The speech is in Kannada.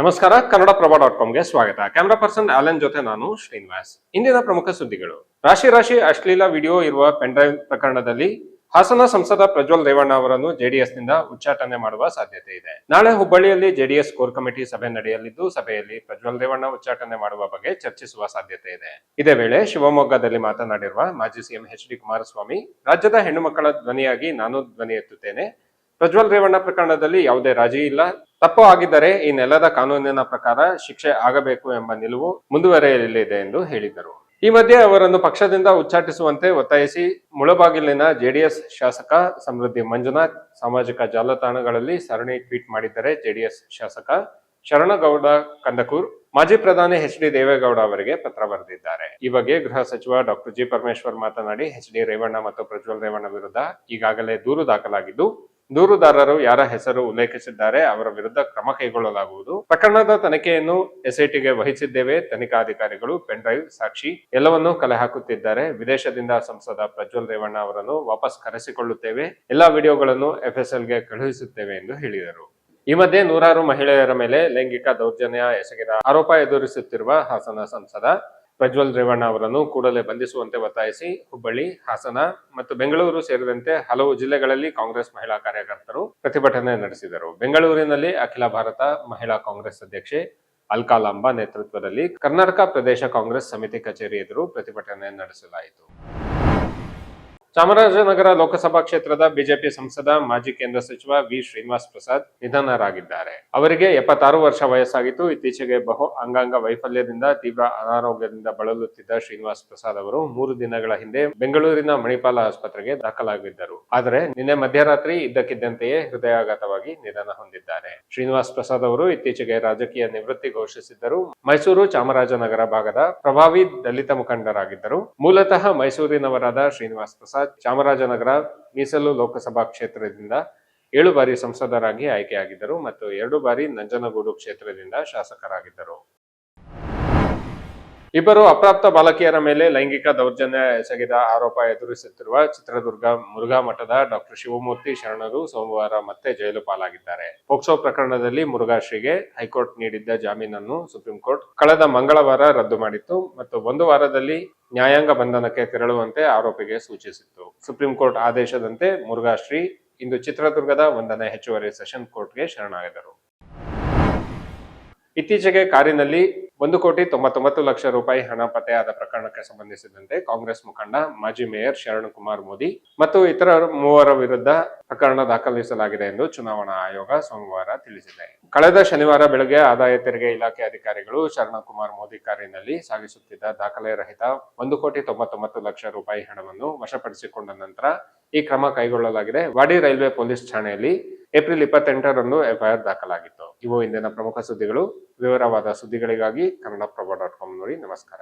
ನಮಸ್ಕಾರ ಕನ್ನಡ ಪ್ರಭಾ ಡಾಟ್ ಕಾಮ್ಗೆ ಸ್ವಾಗತ. ಕ್ಯಾಮರಾ ಪರ್ಸನ್ ಆಲನ್ ಜೊತೆ ನಾನು ಶ್ರೀನಿವಾಸ್. ಇಂದಿನ ಪ್ರಮುಖ ಸುದ್ದಿಗಳು. ರಾಶಿ ರಾಶಿ ಅಶ್ಲೀಲ ವಿಡಿಯೋ ಇರುವ ಪೆನ್ಡ್ರೈವ್ ಪ್ರಕರಣದಲ್ಲಿ ಹಾಸನ ಸಂಸದ ಪ್ರಜ್ವಲ್ ರೇವಣ್ಣ ಅವರನ್ನು ಜೆಡಿಎಸ್ನಿಂದ ಉಚ್ಚಾಟನೆ ಮಾಡುವ ಸಾಧ್ಯತೆ ಇದೆ. ನಾಳೆ ಹುಬ್ಬಳ್ಳಿಯಲ್ಲಿ ಜೆಡಿಎಸ್ ಕೋರ್ ಕಮಿಟಿ ಸಭೆ ನಡೆಯಲಿದ್ದು, ಸಭೆಯಲ್ಲಿ ಪ್ರಜ್ವಲ್ ರೇವಣ್ಣ ಉಚ್ಚಾಟನೆ ಮಾಡುವ ಬಗ್ಗೆ ಚರ್ಚಿಸುವ ಸಾಧ್ಯತೆ ಇದೆ. ಇದೇ ವೇಳೆ ಶಿವಮೊಗ್ಗದಲ್ಲಿ ಮಾತನಾಡಿರುವ ಮಾಜಿ ಸಿಎಂ ಎಚ್ ಡಿ ಕುಮಾರಸ್ವಾಮಿ, ರಾಜ್ಯದ ಹೆಣ್ಣು ಮಕ್ಕಳ ಧ್ವನಿಯಾಗಿ ನಾನು ಧ್ವನಿ ಎತ್ತುತ್ತೇನೆ. ಪ್ರಜ್ವಲ್ ರೇವಣ್ಣ ಪ್ರಕರಣದಲ್ಲಿ ಯಾವುದೇ ರಾಜಿ ಇಲ್ಲ. ತಪ್ಪು ಆಗಿದ್ದರೆ ಈ ನೆಲದ ಕಾನೂನಿನ ಪ್ರಕಾರ ಶಿಕ್ಷೆ ಆಗಬೇಕು ಎಂಬ ನಿಲುವು ಮುಂದುವರೆಯಲಿದೆ ಎಂದು ಹೇಳಿದರು. ಈ ಮಧ್ಯೆ ಅವರನ್ನು ಪಕ್ಷದಿಂದ ಉಚ್ಚಾಟಿಸುವಂತೆ ಒತ್ತಾಯಿಸಿ ಮುಳಬಾಗಿಲಿನ ಜೆಡಿಎಸ್ ಶಾಸಕ ಸಮೃದ್ಧಿ ಮಂಜುನಾಥ್ ಸಾಮಾಜಿಕ ಜಾಲತಾಣಗಳಲ್ಲಿ ಸರಣಿ ಟ್ವೀಟ್ ಮಾಡಿದ್ದರೆ ಜೆಡಿಎಸ್ ಶಾಸಕ ಶರಣಗೌಡ ಕಂದಕೂರ್, ಮಾಜಿ ಪ್ರಧಾನಿ ಎಚ್ ಡಿ ದೇವೇಗೌಡ ಅವರಿಗೆ ಪತ್ರ ಬರೆದಿದ್ದಾರೆ. ಈ ಬಗ್ಗೆ ಗೃಹ ಸಚಿವ ಡಾಕ್ಟರ್ ಜಿ ಪರಮೇಶ್ವರ್ ಮಾತನಾಡಿ, ಎಚ್ ಡಿ ರೇವಣ್ಣ ಮತ್ತು ಪ್ರಜ್ವಲ್ ರೇವಣ್ಣ ವಿರುದ್ಧ ಈಗಾಗಲೇ ದೂರು ದಾಖಲಾಗಿದ್ದು ದೂರುದಾರರು ಯಾರ ಹೆಸರು ಉಲ್ಲೇಖಿಸಿದ್ದಾರೆ ಅವರ ವಿರುದ್ಧ ಕ್ರಮ ಕೈಗೊಳ್ಳಲಾಗುವುದು. ಪ್ರಕರಣದ ತನಿಖೆಯನ್ನು ಎಸ್ಐಟಿಗೆ ವಹಿಸಿದ್ದೇವೆ. ತನಿಖಾಧಿಕಾರಿಗಳು ಪೆನ್ಡ್ರೈವ್ ಸಾಕ್ಷಿ ಎಲ್ಲವನ್ನೂ ಕಲೆ ಹಾಕುತ್ತಿದ್ದಾರೆ. ವಿದೇಶದಿಂದ ಸಂಸದ ಪ್ರಜ್ವಲ್ ರೇವಣ್ಣ ಅವರನ್ನು ವಾಪಸ್ ಕರೆಸಿಕೊಳ್ಳುತ್ತೇವೆ. ಎಲ್ಲಾ ವಿಡಿಯೋಗಳನ್ನು ಎಫ್ಎಸ್ಎಲ್ಗೆ ಕಳುಹಿಸುತ್ತೇವೆ ಎಂದು ಹೇಳಿದರು. ಈ ಮಧ್ಯೆ ನೂರಾರು ಮಹಿಳೆಯರ ಮೇಲೆ ಲೈಂಗಿಕ ದೌರ್ಜನ್ಯ ಎಸಗಿದ ಆರೋಪ ಎದುರಿಸುತ್ತಿರುವ ಹಾಸನ ಸಂಸದ ಪ್ರಜ್ವಲ್ ರೇವಣ್ಣ ಅವರನ್ನು ಕೂಡಲೇ ಬಂಧಿಸುವಂತೆ ಒತ್ತಾಯಿಸಿ ಹುಬ್ಬಳ್ಳಿ, ಹಾಸನ ಮತ್ತು ಬೆಂಗಳೂರು ಸೇರಿದಂತೆ ಹಲವು ಜಿಲ್ಲೆಗಳಲ್ಲಿ ಕಾಂಗ್ರೆಸ್ ಮಹಿಳಾ ಕಾರ್ಯಕರ್ತರು ಪ್ರತಿಭಟನೆ ನಡೆಸಿದರು. ಬೆಂಗಳೂರಿನಲ್ಲಿ ಅಖಿಲ ಭಾರತ ಮಹಿಳಾ ಕಾಂಗ್ರೆಸ್ ಅಧ್ಯಕ್ಷೆ ಅಲ್ಕಾಲಾಂಬಾ ನೇತೃತ್ವದಲ್ಲಿ ಕರ್ನಾಟಕ ಪ್ರದೇಶ ಕಾಂಗ್ರೆಸ್ ಸಮಿತಿ ಕಚೇರಿ ಎದುರು ಪ್ರತಿಭಟನೆ ನಡೆಸಲಾಯಿತು. ಚಾಮರಾಜನಗರ ಲೋಕಸಭಾ ಕ್ಷೇತ್ರದ ಬಿಜೆಪಿ ಸಂಸದ ಮಾಜಿ ಕೇಂದ್ರ ಸಚಿವ ವಿ ಶ್ರೀನಿವಾಸ್ ಪ್ರಸಾದ್ ನಿಧನರಾಗಿದ್ದಾರೆ. ಅವರಿಗೆ ಎಪ್ಪತ್ತಾರು ವರ್ಷ ವಯಸ್ಸಾಗಿತ್ತು ಇತ್ತೀಚೆಗೆ ಬಹು ಅಂಗಾಂಗ ವೈಫಲ್ಯದಿಂದ, ತೀವ್ರ ಅನಾರೋಗ್ಯದಿಂದ ಬಳಲುತ್ತಿದ್ದ ಶ್ರೀನಿವಾಸ್ ಪ್ರಸಾದ್ ಅವರು ಮೂರು ದಿನಗಳ ಹಿಂದೆ ಬೆಂಗಳೂರಿನ ಮಣಿಪಾಲ ಆಸ್ಪತ್ರೆಗೆ ದಾಖಲಾಗಿದ್ದರು. ಆದರೆ ನಿನ್ನೆ ಮಧ್ಯರಾತ್ರಿ ಇದ್ದಕ್ಕಿದ್ದಂತೆಯೇ ಹೃದಯಾಘಾತವಾಗಿ ನಿಧನ ಹೊಂದಿದ್ದಾರೆ. ಶ್ರೀನಿವಾಸ್ ಪ್ರಸಾದ್ ಅವರು ಇತ್ತೀಚೆಗೆ ರಾಜಕೀಯ ನಿವೃತ್ತಿ ಘೋಷಿಸಿದ್ದರು. ಮೈಸೂರು ಚಾಮರಾಜನಗರ ಭಾಗದ ಪ್ರಭಾವಿ ದಲಿತ ಮುಖಂಡರಾಗಿದ್ದರು. ಮೂಲತಃ ಮೈಸೂರಿನವರಾದ ಶ್ರೀನಿವಾಸ್ ಪ್ರಸಾದ್ ಚಾಮರಾಜನಗರ ಮೀಸಲು ಲೋಕಸಭಾ ಕ್ಷೇತ್ರದಿಂದ ಏಳು ಬಾರಿ ಸಂಸದರಾಗಿ ಆಯ್ಕೆಯಾಗಿದ್ದರು ಮತ್ತು ಎರಡು ಬಾರಿ ನಂಜನಗೂಡು ಕ್ಷೇತ್ರದಿಂದ ಶಾಸಕರಾಗಿದ್ದರು. ಇಬ್ಬರು ಅಪ್ರಾಪ್ತ ಬಾಲಕಿಯರ ಮೇಲೆ ಲೈಂಗಿಕ ದೌರ್ಜನ್ಯ ಎಸಗಿದ ಆರೋಪ ಎದುರಿಸುತ್ತಿರುವ ಚಿತ್ರದುರ್ಗ ಮುರುಘಾ ಮಠದ ಡಾಕ್ಟರ್ ಶಿವಮೂರ್ತಿ ಶರಣರು ಸೋಮವಾರ ಮತ್ತೆ ಜೈಲು ಪಾಲಾಗಿದ್ದಾರೆ. ಪೋಕ್ಸೋ ಪ್ರಕರಣದಲ್ಲಿ ಮುರುಘಾಶ್ರೀಗೆ ಹೈಕೋರ್ಟ್ ನೀಡಿದ್ದ ಜಾಮೀನನ್ನು ಸುಪ್ರೀಂ ಕೋರ್ಟ್ ಕಳೆದ ಮಂಗಳವಾರ ರದ್ದು ಮಾಡಿತ್ತು ಮತ್ತು ಒಂದು ವಾರದಲ್ಲಿ ನ್ಯಾಯಾಂಗ ಬಂಧನಕ್ಕೆ ತೆರಳುವಂತೆ ಆರೋಪಿಗೆ ಸೂಚಿಸಿತ್ತು. ಸುಪ್ರೀಂ ಕೋರ್ಟ್ ಆದೇಶದಂತೆ ಮುರುಘಾಶ್ರೀ ಇಂದು ಚಿತ್ರದುರ್ಗದ ಒಂದನೇ ಹೆಚ್ಚುವರಿ ಸೆಷನ್ ಕೋರ್ಟ್ಗೆ ಶರಣಾಗಿದರು ಇತ್ತೀಚೆಗೆ ಕಾರಿನಲ್ಲಿ ಒಂದು ಕೋಟಿ ತೊಂಬತ್ತೊಂಬತ್ತು ಲಕ್ಷ ರೂಪಾಯಿ ಹಣ ಪತ್ತೆಯಾದ ಪ್ರಕರಣಕ್ಕೆ ಸಂಬಂಧಿಸಿದಂತೆ ಕಾಂಗ್ರೆಸ್ ಮುಖಂಡ ಮಾಜಿ ಮೇಯರ್ ಶರಣ್ ಕುಮಾರ್ ಮೋದಿ ಮತ್ತು ಇತರ ಮೂವರ ವಿರುದ್ಧ ಪ್ರಕರಣ ದಾಖಲಿಸಲಾಗಿದೆ ಎಂದು ಚುನಾವಣಾ ಆಯೋಗ ಸೋಮವಾರ ತಿಳಿಸಿದೆ. ಕಳೆದ ಶನಿವಾರ ಬೆಳಗ್ಗೆ ಆದಾಯ ತೆರಿಗೆ ಇಲಾಖೆ ಅಧಿಕಾರಿಗಳು ಶರಣ ಕುಮಾರ್ ಮೋದಿ ಕಾರಿನಲ್ಲಿ ಸಾಗಿಸುತ್ತಿದ್ದ ದಾಖಲೆ ರಹಿತ ಒಂದು ಕೋಟಿ ತೊಂಬತ್ತೊಂಬತ್ತು ಲಕ್ಷ ರೂಪಾಯಿ ಹಣವನ್ನು ವಶಪಡಿಸಿಕೊಂಡ ನಂತರ ಈ ಕ್ರಮ ಕೈಗೊಳ್ಳಲಾಗಿದೆ. ವಾಡಿ ರೈಲ್ವೆ ಪೊಲೀಸ್ ಠಾಣೆಯಲ್ಲಿ ಏಪ್ರಿಲ್ ಇಪ್ಪತ್ತೆಂಟರಂದು ಎಫ್ಐಆರ್ ದಾಖಲಾಗಿತ್ತು. ಇವು ಇಂದಿನ ಪ್ರಮುಖ ಸುದ್ದಿಗಳು. ವಿವರವಾದ ಸುದ್ದಿಗಳಿಗಾಗಿ ಕನ್ನಡಪ್ರಭ ಡಾಟ್ ಕಾಮ್ ನೋಡಿ ನಮಸ್ಕಾರ.